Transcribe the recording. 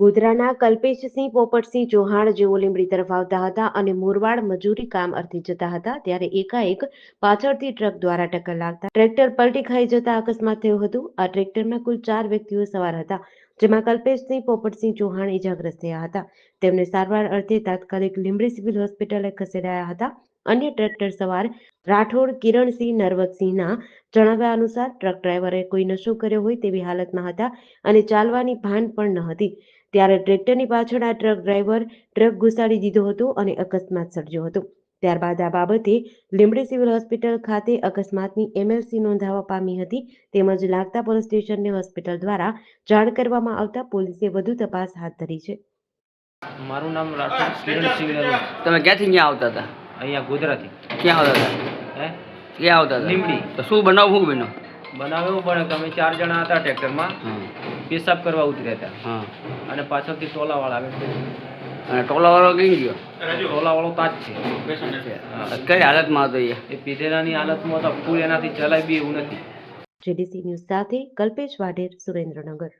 ગોધરાના કલ્પેશસિંહ પોપટસિંહ ચૌહાણ જેઓ લીંબડી તરફ આવતા હતા અને મોરવાડ મજૂરી કામ અર્થે જતા હતા, ત્યારે એકાએક પાછળથી ટ્રક દ્વારા ટક્કર લાગતા ટ્રેક્ટર પલટી ખાઈ જતા અકસ્માત થયો હતો. આ ટ્રેક્ટરમાં કુલ ચાર વ્યક્તિઓ સવાર હતા, જેમાં કલ્પેશસિંહ પોપટસિંહ ચૌહાણ ઇજાગ્રસ્ત થયા હતા. તેમને સારવાર અર્થે તાત્કાલિક લીંબડી સિવિલ હોસ્પિટલે ખસેડાયા હતા. અન્ય ટ્રેક્ટર સવાર રાઠોડ, કિરણસિંહ, નરવતસિંહના જણાવ્યા અનુસાર ટ્રક ડ્રાઈવરે કોઈ નશો કર્યો હોય તેવી હાલતમાં હતા અને ચાલવાની ભાન પણ ન હતી. ત્યારે ટ્રેક્ટરની પાછળ આ ટ્રક ડ્રાઈવર ટ્રક ઘુસાડી દીધો હતો અને અકસ્માત સર્જ્યો હતો. ત્યારબાદ આ બાબતે લીંબડી સિવિલ હોસ્પિટલ ખાતે અકસ્માતની એમએલસી નોંધાવવા પામી હતી તેમજ લાગતા પોલીસ સ્ટેશનને હોસ્પિટલ દ્વારા જાણ કરવામાં આવતા પોલીસે વધુ તપાસ હાથ ધરી છે. મારું નામ રાઠોડ નરવા તમે ક્યાંથી ક્યાં આવતા હતા? અહીંયા ગુજરાતી. ક્યાં આવતા હતા? હે? ક્યાં આવતા હતા? લીંબડી. તો શું બનાવ શું બન્યો? બનાવ એવું બને કે અમે ચાર જણા હતા ટ્રેક્ટરમાં. પેશાબ કરવા ઉતર્યા હતા. હા. અને પાછળથી ટોલાવાળા આવે અને ટોલાવાળો કઈ ગયો? ટોલાવાળો તાજ છે. કઈ હાલતમાં હતો એ? એ પીધેલાની હાલતમાં હતા ફૂલ એનાથી ચલાય બી એવું નથી. જેડીસી ન્યૂઝ સાથે કલ્પેશ વાઢેર સુરેન્દ્રનગર.